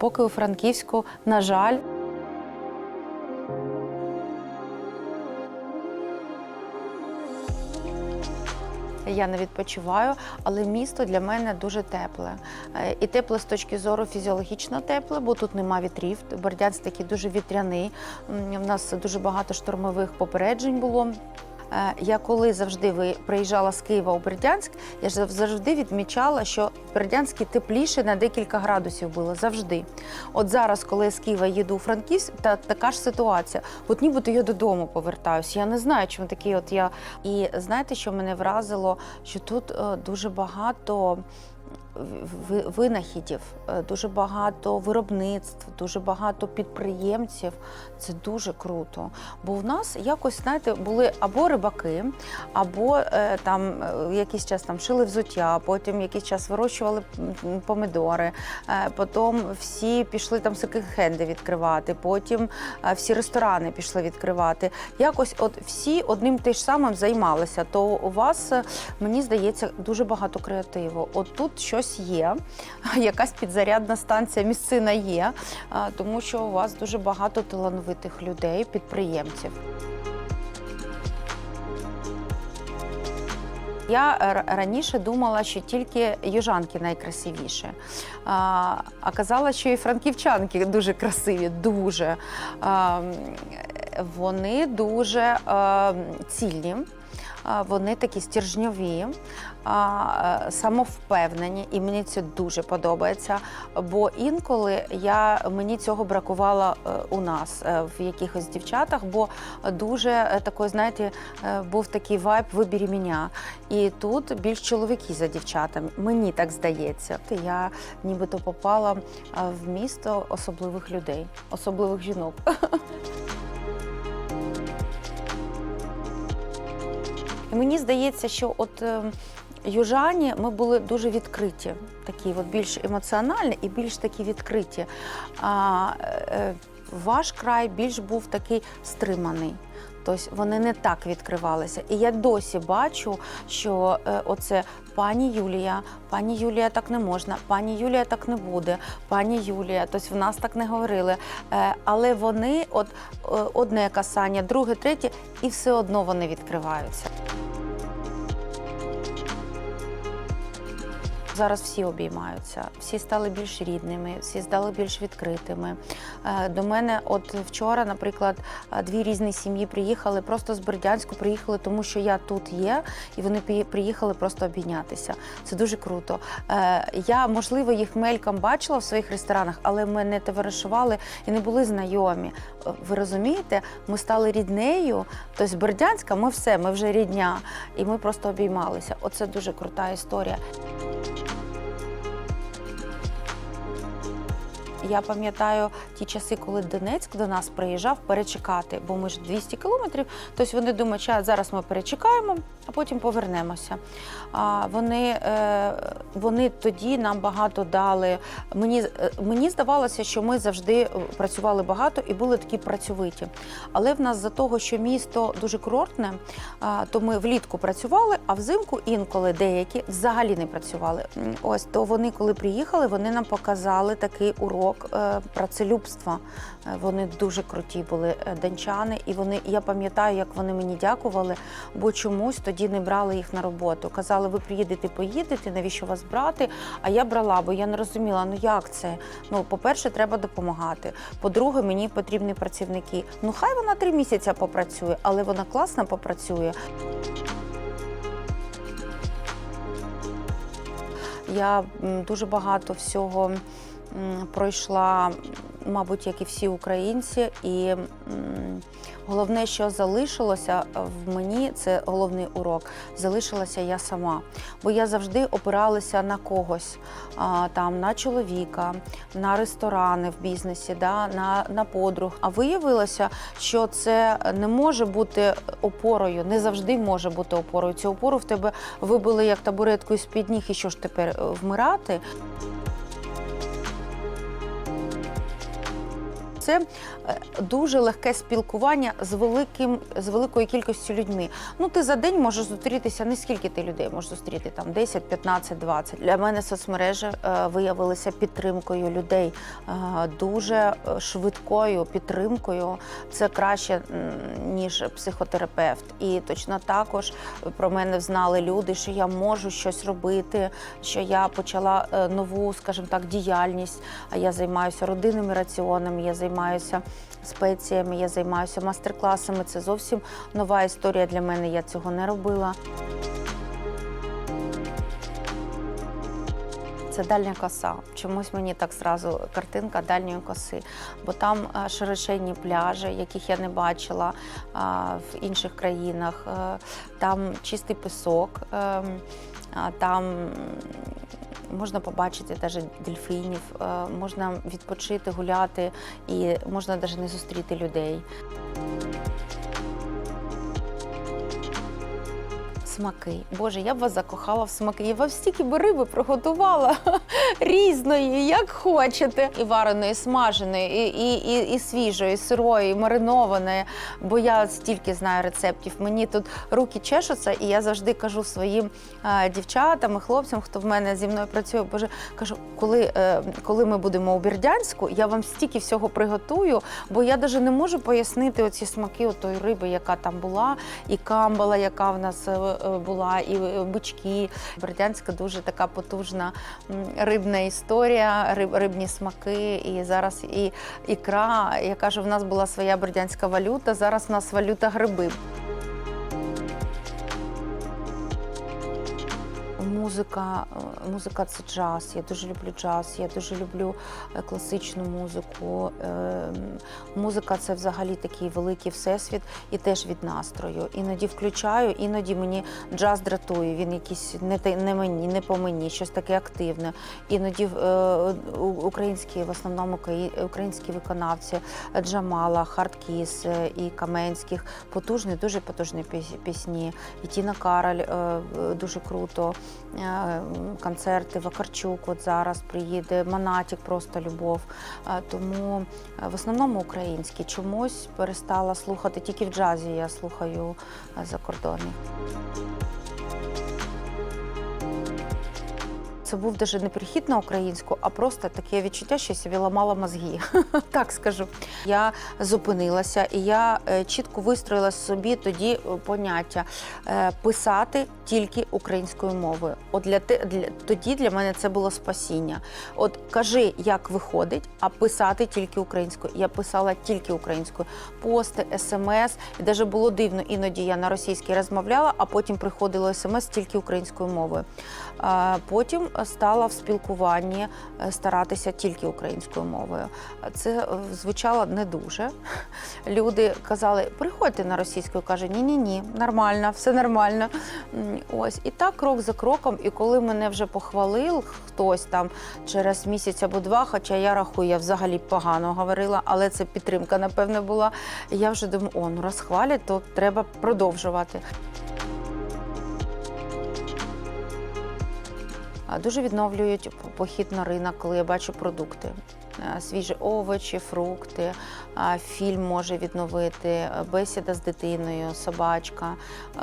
поки у Франківську, на жаль. Я не відпочиваю, але місто для мене дуже тепле. Е, І тепле з точки зору фізіологічно тепле, бо тут нема вітрів. Бердянськ такий дуже вітряний. У нас дуже багато штормових попереджень було. Е, Я коли завжди приїжджала з Києва у Бердянськ, я завжди відмічала, що в Бердянські тепліше на декілька градусів було завжди. От зараз, коли я з Києва їду у Франківськ, та така ж ситуація. От нібито я додому повертаюся. Я не знаю, чому такий от я. І знаєте, що мене вразило? Що тут е, дуже багато. Ви- Винахідів, е, дуже багато виробництв, дуже багато підприємців. Це дуже круто. Бо в нас якось, знаєте, були або рибаки, або е, там е, якийсь час там шили взуття, потім якийсь час вирощували помидори. Потім всі пішли там секонд-хенди відкривати, потім всі ресторани пішли відкривати. Якось от всі одним те ж самим займалися. То у вас, мені здається, дуже багато креативу. От тут щось є, якась підзарядна станція місцина є, тому що у вас дуже багато талановитих людей, підприємців. Я раніше думала, що тільки южанки найкрасивіші. А, оказалось, що і франківчанки дуже красиві, дуже. А, вони дуже е, цільні. Вони такі стержньові, е, самовпевнені, і мені це дуже подобається. Бо інколи я, мені цього бракувало е, у нас е, в якихось дівчатах, бо дуже такий, знаєте, був такий вайб «вибері мене». І тут більш чоловіки за дівчатами. Мені так здається. Я нібито попала в місто особливих людей, особливих жінок. І мені здається, що от е, южані ми були дуже відкриті, такі от більш емоціональні і більш такі відкриті. А е, ваш край більш був такий стриманий. Тобто вони не так відкривалися. І я досі бачу, що е, оце пані Юлія, пані Юлія так не можна, пані Юлія так не буде, пані Юлія. Тобто в нас так не говорили. Е, але вони, от е, одне касання, друге, третє, і все одно вони відкриваються. Зараз всі обіймаються, всі стали більш рідними, всі стали більш відкритими. Е, До мене, от вчора, наприклад, е, дві різні сім'ї приїхали просто з Бердянську, приїхали, тому що я тут є, і вони приїхали просто обійнятися. Це дуже круто. Е, Я, можливо, їх мельком бачила в своїх ресторанах, але ми не товаришували і не були знайомі. Ви розумієте, ми стали ріднею. Тобто з Бердянська ми все, ми вже рідня, і ми просто обіймалися. Оце дуже крута історія. Я пам'ятаю ті часи, коли Донецьк до нас приїжджав перечекати, бо ми ж 200 кілометрів. Тобто вони думають, що зараз ми перечекаємо, а потім повернемося. А вони, е, вони тоді нам багато дали. Мені, е, мені здавалося, що ми завжди е, працювали багато і були такі працьовиті. Але в нас за того, що місто дуже курортне, то ми влітку працювали, а взимку інколи деякі взагалі не працювали. Ось то вони, коли приїхали, вони нам показали такий урок е, працелюбства. Е, Вони дуже круті були е, дончани, і вони я пам'ятаю, як вони мені дякували, бо чомусь тоді не брали їх на роботу. Казали, ви приїдете, поїдете, навіщо вас брати? А я брала, бо я не розуміла, ну як це? Ну, по-перше, треба допомагати. По-друге, мені потрібні працівники. Ну, хай вона три місяці попрацює, але вона класно попрацює. Я дуже багато всього пройшла, мабуть, як і всі українці, і головне, що залишилося в мені, це головний урок. Залишилася я сама, бо я завжди опиралася на когось, там на чоловіка, на ресторани в бізнесі, да, на, на подруг. А виявилося, що це не може бути опорою, не завжди може бути опорою. Цю опору в тебе вибили як табуреткою з-під ніг, і що ж тепер е, вмирати? Це е, дуже легке спілкування з великим з великою кількістю людьми. Ну ти за день можеш зустрітися. Не скільки ти людей можеш зустріти там 10, 15, 20. Для мене соцмережі е, виявилися підтримкою людей, е, дуже е, швидкою підтримкою. Це краще ніж психотерапевт. І точно також про мене знали люди, що я можу щось робити, що я почала нову, скажімо так, діяльність. А я займаюся родинними раціонами, я займаюся спеціями, я займаюся мастер-класами. Це зовсім нова історія для мене. Я цього не робила. Це дальня коса. Чомусь мені так зразу картинка дальньої коси, бо там е, широченні пляжі, яких я не бачила в інших країнах. Е, Там чистий пісок, е, там можна побачити навіть дельфінів, е, можна відпочити, гуляти і можна навіть не зустріти людей. Смаки. Боже, я б вас закохала в смаки. Я вам стільки би риби приготувала різної, як хочете. І вареної, і смаженої, і, і, і, свіжої, і сирої, і маринованої. Бо я стільки знаю рецептів. Мені тут руки чешуться, і я завжди кажу своїм е, дівчатам і хлопцям, хто в мене зі мною працює. Боже, кажу, коли, е, коли ми будемо у Бердянську, я вам стільки всього приготую, бо я навіть не можу пояснити оці смаки отої риби, яка там була, і камбала, яка в нас е, була, і е, бички. Бердянська дуже така потужна рибна історія, риб, рибні смаки. І зараз і ікра. Я кажу, в нас була своя бердянська валюта, зараз в нас валюта гриби. Музика, е, музика це джаз. Я дуже люблю джаз. Я дуже люблю е, класичну музику. Ем, Музика це взагалі такий великий всесвіт і теж від настрою. Іноді включаю, іноді мені джаз дратує. Він якийсь не не мені, не по мені, щось таке активне. Іноді е, українські, в основному українські виконавці е, Джамала, Хардкіс е, і Каменських. Потужні, дуже потужні піс- пісні. І Тіна Кароль е, е, дуже круто. Е, Концерти Вакарчук от зараз приїде, Монатік просто любов. Е, Тому е, в основному українські. Чомусь перестала слухати тільки в джазі. Я слухаю закордонний. Це був навіть не перехід на українську, а просто таке відчуття, що я собі ламала мозги. так скажу. Я зупинилася і я е, чітко вистроїла собі тоді е, поняття е, писати тільки українською мовою. От для, те- для тоді для мене це було спасіння. От кажи, як виходить, а писати тільки українською. Я писала тільки українською. Пости, смс. І навіть було дивно, іноді я на російській розмовляла, а потім приходило смс тільки українською мовою. Потім стала в спілкуванні е, старатися тільки українською мовою. Це е, звучало не дуже. Люди казали, приходьте на російську, каже, ні, ні, нормально, все нормально. Ось і так крок за кроком. І коли мене вже похвалив хтось там через місяць або два, хоча я рахую, я взагалі погано говорила, але це підтримка, напевно, була. Я вже думаю, о, ну раз хвалять, то треба продовжувати. Дуже відновлюють похід на ринок, коли я бачу продукти. Свіжі овочі, фрукти, фільм може відновити, бесіда з дитиною, собачка.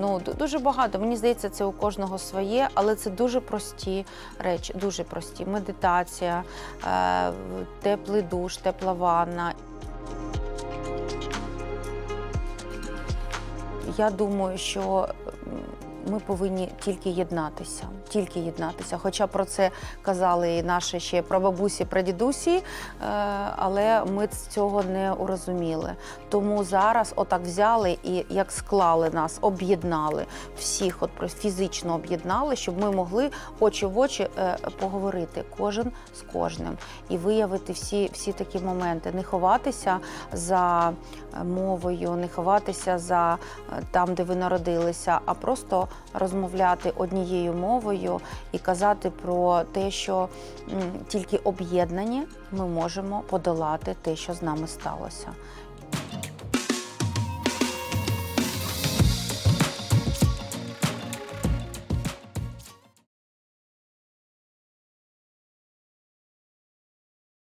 Ну, дуже багато. Мені здається, це у кожного своє, але це дуже прості речі, дуже прості. Медитація, теплий душ, тепла ванна. Я думаю, що ми повинні тільки єднатися, тільки єднатися. Хоча про це казали і наші ще прабабусі, прадідусі, е, але ми цього не урозуміли. Тому зараз отак взяли і як склали нас, об'єднали всіх, от фізично об'єднали, щоб ми могли очі в очі е, поговорити кожен з кожним і виявити всі, всі такі моменти, не ховатися за е, мовою, не ховатися за там, де ви народилися, а просто розмовляти однією мовою і казати про те, що тільки об'єднані ми можемо подолати те, що з нами сталося.